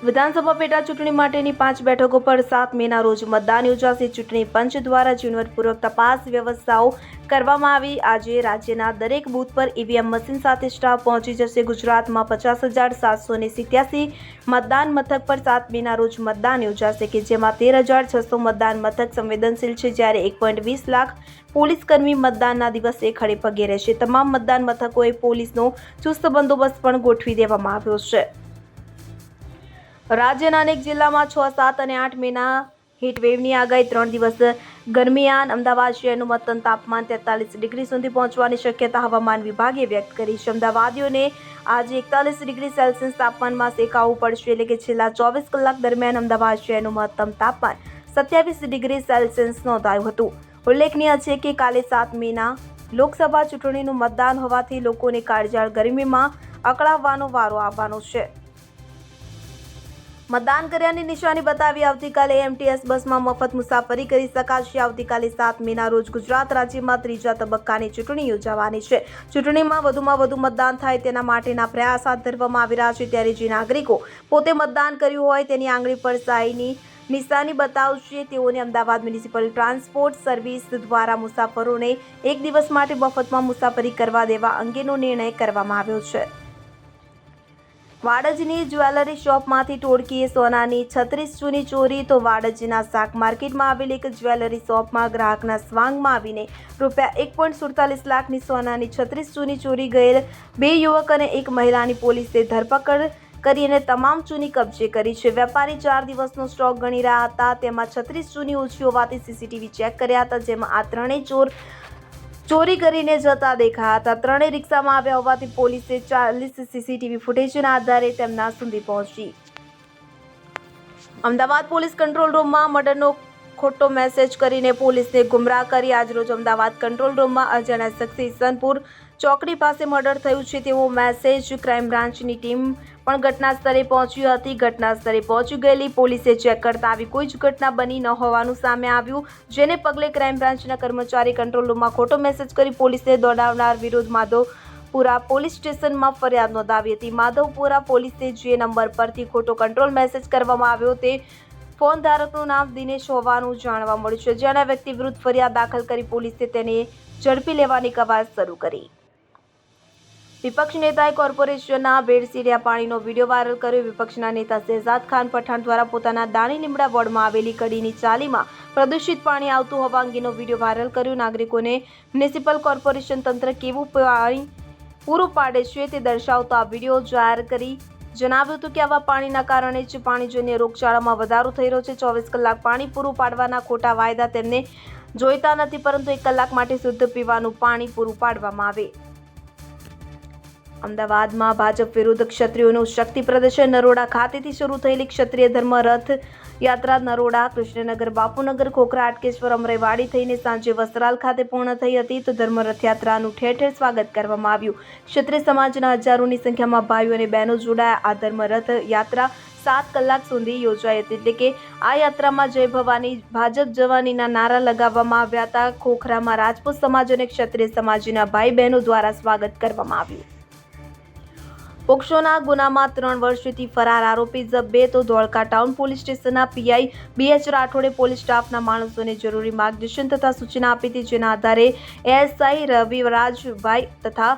વિધાનસભા પેટા ચૂંટણી માટેની પાંચ બેઠકો પર સાત મેના રોજ મતદાન યોજાશે. ચૂંટણી પંચ દ્વારા ઝીણવટપૂર્વક તપાસ વ્યવસ્થાઓ કરવામાં આવી. આજે રાજ્યના દરેક બૂથ પર ઈવીએમ મશીન સાથે સ્ટાફ પહોંચી જશે. ગુજરાતમાં પચાસ હજાર સાતસો ને સિત્યાસી મતદાન મથક પર સાત મેના રોજ મતદાન યોજાશે કે જેમાં તેર હજાર છસો મતદાન મથક સંવેદનશીલ છે, જ્યારે એક પોઈન્ટ વીસ લાખ પોલીસકર્મી મતદાનના દિવસે ખડે પગે રહેશે. તમામ મતદાન મથકોએ પોલીસનો ચુસ્ત બંદોબસ્ત પણ ગોઠવી દેવામાં આવ્યો છે. રાજ્યના અનેક જિલ્લામાં છ, સાત અને આઠ મેના હીટ વેવની આગાહી ત્રણ દિવસ દરમિયાન અમદાવાદ શહેરનું મહત્તમ તાપમાન તેતાલીસ ડિગ્રી સુધી પહોંચવાની શક્યતા હવામાન વિભાગે વ્યક્ત કરી છે. અમદાવાદીઓને આજે એકતાલીસ ડિગ્રી સેલ્સિયસ તાપમાનમાં શેકાવવું પડશે એટલે કે છેલ્લા ચોવીસ કલાક દરમિયાન અમદાવાદ શહેરનું મહત્તમ તાપમાન સત્યાવીસ ડિગ્રી સેલ્સિયસ નોંધાયું હતું. ઉલ્લેખનીય છે કે કાલે સાત મેના લોકસભા ચૂંટણીનું મતદાન હોવાથી લોકોને કાળજાળ ગરમીમાં અકળાવવાનો વારો આવવાનો છે. મતદાન કર્યાની નિશાની બતાવી આવતીકાલે એમટીએસ બસમાં મફત મુસાફરી કરી શકાશે. આવતીકાલે સાત મેના રોજ ગુજરાત રાજ્યમાં ત્રીજા તબક્કાની ચૂંટણી યોજાવાની છે. ચૂંટણીમાં વધુમાં વધુ મતદાન થાય તેના માટેના પ્રયાસ હાથ ધરવામાં આવી રહ્યા છે. ત્યારે જે નાગરિકો પોતે મતદાન કર્યું હોય તેની આંગળી પર શાહીની નિશાની બતાવશે. તેઓને અમદાવાદ મ્યુનિસિપલ ટ્રાન્સપોર્ટ સર્વિસ દ્વારા મુસાફરોને એક દિવસ માટે મફતમાં મુસાફરી કરવા દેવા અંગેનો નિર્ણય કરવામાં આવ્યો છે. વાડજની જ્વેલરી શોપમાંથી ટોળકીએ સોનાની છત્રીસ જૂની ચોરી તો વાડજના શાક માર્કેટમાં આવેલી એક જ્વેલરી શોપમાં ગ્રાહકના સ્વાંગમાં આવીને રૂપિયા એક પોઈન્ટ સુડતાલીસ લાખની સોનાની છત્રીસ જૂની ચોરી ગયેલ બે યુવક અને એક મહિલાની પોલીસે ધરપકડ કરી અને તમામ ચૂની કબજે કરી છે. વેપારી ચાર દિવસનો સ્ટોક ગણી રહ્યા હતા. તેમાં છત્રીસ ચૂની ઓછી હોવાથી સીસીટીવી ચેક કર્યા હતા, જેમાં આ ત્રણેય ચોર ચોરી કરીને જતા દેખાયા હતા ત્રણેય રિક્ષામાં આવ્યા હોવાથી પોલીસે ચાલીસ સીસીટીવી ફૂટેજના આધારે તેમના સુધી પહોંચી. અમદાવાદ પોલીસ કંટ્રોલ રૂમમાં મર્ડરનો ખોટો મેસેજ કરીને પોલીસને ગુમરાહ કરી. આજરોજ અમદાવાદ કંટ્રોલ રૂમમાં અજાણ્યા શખ્સે ઈસનપુર ચોકડી પાસે મર્ડર થયું છે તેવો મેસેજ ક્રાઇમ બ્રાન્ચની ટીમ પણ ઘટના સ્થળે પહોંચી હતી. ઘટના સ્થળે પહોંચી ગયેલી પોલીસે ચેક કરતા આવી કોઈ જ ઘટના બની ન હોવાનું સામે આવ્યું, જેને પગલે ક્રાઇમ બ્રાન્ચના કર્મચારી કંટ્રોલ રૂમમાં ખોટો મેસેજ કરી પોલીસને દોડાવનાર વિરુદ્ધ માધવપુરા પોલીસ સ્ટેશનમાં ફરિયાદ નોંધાવી હતી. માધવપુરા પોલીસે જે નંબર પરથી ખોટો કંટ્રોલ મેસેજ કરવામાં આવ્યો તે ફોન ધારકનું નામ દિનેશ હોવાનું જાણવા મળ્યું છે. જેના વ્યક્તિ વિરુદ્ધ ફરિયાદ દાખલ કરી પોલીસે તેને ઝડપી લેવાની કવાયત શરૂ કરી. વિપક્ષ નેતાએ કોર્પોરેશનના ભેળસીર્યા પાણીનો વીડિયો વાયરલ કર્યો. વિપક્ષના નેતા શહેજાદ ખાન પઠાણ દ્વારા પોતાના દાણી લીમડા વોર્ડમાં આવેલી કડીની ચાલીમાં પ્રદૂષિત પાણી આવતું હોવા અંગેનો વીડિયો વાયરલ કર્યો. નાગરિકોને મ્યુનિસિપલ કોર્પોરેશન તંત્ર કેવું પાણી પૂરું પાડે છે તે દર્શાવતો આ વીડિયો જાહેર કરી જણાવ્યું હતું કે આવા પાણીના કારણે જ પાણીજન્ય રોગચાળામાં વધારો થઈ રહ્યો છે. ચોવીસ કલાક પાણી પૂરું પાડવાના ખોટા વાયદા તેમને જોઈતા નથી, પરંતુ એક કલાક માટે શુદ્ધ પીવાનું પાણી પૂરું પાડવામાં આવે. અમદાવાદમાં ભાજપ વિરુદ્ધ ક્ષત્રિયોનું શક્તિ પ્રદર્શન. નરોડા ખાતેથી શરૂ થયેલી ક્ષત્રિય ધર્મ રથ યાત્રા નરોડા, કૃષ્ણનગર, બાપુનગર, ખોખરા આટકેશ્વર અમરેવાડી થઈને સાંજે વસ્ત્રાલ ખાતે પૂર્ણ થઈ હતી. તો ધર્મ રથયાત્રાનું ઠેર ઠેર સ્વાગત કરવામાં આવ્યું. ક્ષત્રિય સમાજના હજારોની સંખ્યામાં ભાઈઓ અને બહેનો જોડાયા. આ ધર્મ રથ યાત્રા સાત કલાક સુધી યોજાઈ હતી. એટલે કે આ યાત્રામાં જય ભવાની, ભાજપ જવાનીના નારા લગાવવામાં આવ્યા હતા. ખોખરામાં રાજપૂત સમાજ અને ક્ષત્રિય સમાજના ભાઈ બહેનો દ્વારા સ્વાગત કરવામાં આવ્યું. પોક્સોના ગુનામાં ત્રણ વર્ષથી ફરાર આરોપી જબ બે તો ધોળકા ટાઉન પોલીસ સ્ટેશનના પીઆઈ બી એચ રાઠોડે પોલીસ સ્ટાફના માણસોને જરૂરી માર્ગદર્શન તથા સૂચના આપી હતી, જેના આધારે એએસઆઈ રવિરાજભાઈ તથા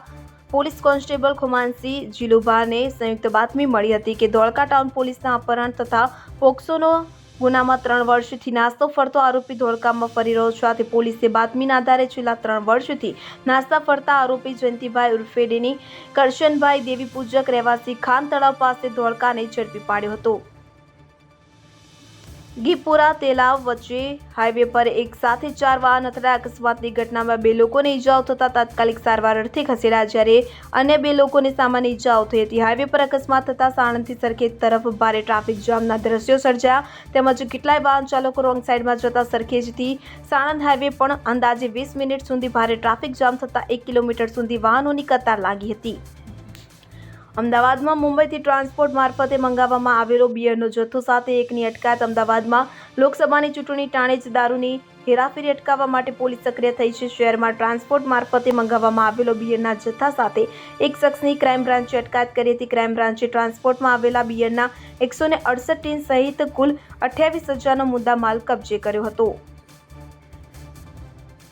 પોલીસ કોન્સ્ટેબલ ખુમાનસિંહ જીલુભાને સંયુક્ત બાતમી મળી હતી કે ધોળકા ટાઉન પોલીસના અપહરણ તથા પોક્સોનો ગુનામાં ત્રણ વર્ષથી નાસ્તો ફરતો આરોપી ધોળકામાં ફરી રહ્યો છે. આથી પોલીસે બાતમીના આધારે છેલ્લા ત્રણ વર્ષથી નાસ્તા ફરતા આરોપી જયંતિભાઈ ઉર્ફેડીની કરશનભાઈ દેવી પૂજક રહેવાસી ખાન તળાવ પાસે ધોળકાને ઝડપી પાડ્યો હતો. ગીપુરા તેલાવ વચ્ચે હાઈવે પર એક સાથે ચાર વાહન અથડા અકસ્માતની ઘટનામાં બે લોકોને ઈજાઓ થતાં તાત્કાલિક સારવાર અર્થે ખસેડ્યા જ્યારે અન્ય બે લોકોને સામાન્ય ઇજાઓ થઈ હતી. હાઈવે પર અકસ્માત થતાં સાણંદથી સરખેજ તરફ ભારે ટ્રાફિક જામના દ્રશ્યો સર્જાયા તેમજ કેટલાય વાહન ચાલકો રોંગ સાઈડમાં જતા સરખેજથી સાણંદ હાઈવે પણ અંદાજે વીસ મિનિટ સુધી ભારે ટ્રાફિક જામ થતાં એક કિલોમીટર સુધી વાહનોની કતાર લાગી હતી. અમદાવાદમાં મુંબઈથી ટ્રાન્સપોર્ટ મારફતે મંગાવવામાં આવેલો બિયરનો જથ્થો સાથે એકની અટકાયત અમદાવાદમાં લોકસભાની ચૂંટણી ટાણે જ દારૂની હેરાફેરી અટકાવવા માટે પોલીસ સક્રિય થઈ છે. શહેરમાં ટ્રાન્સપોર્ટ મારફતે મંગાવવામાં આવેલો બિયરના જથ્થા સાથે એક શખ્સની ક્રાઇમ બ્રાન્ચે અટકાયત કરી હતી. ક્રાઇમ બ્રાન્ચે ટ્રાન્સપોર્ટમાં આવેલા બિયરના એકસો અડસઠ ટીન સહિત કુલ અઠ્યાવીસ હજારનો મુદ્દા માલ કબજે કર્યો હતો.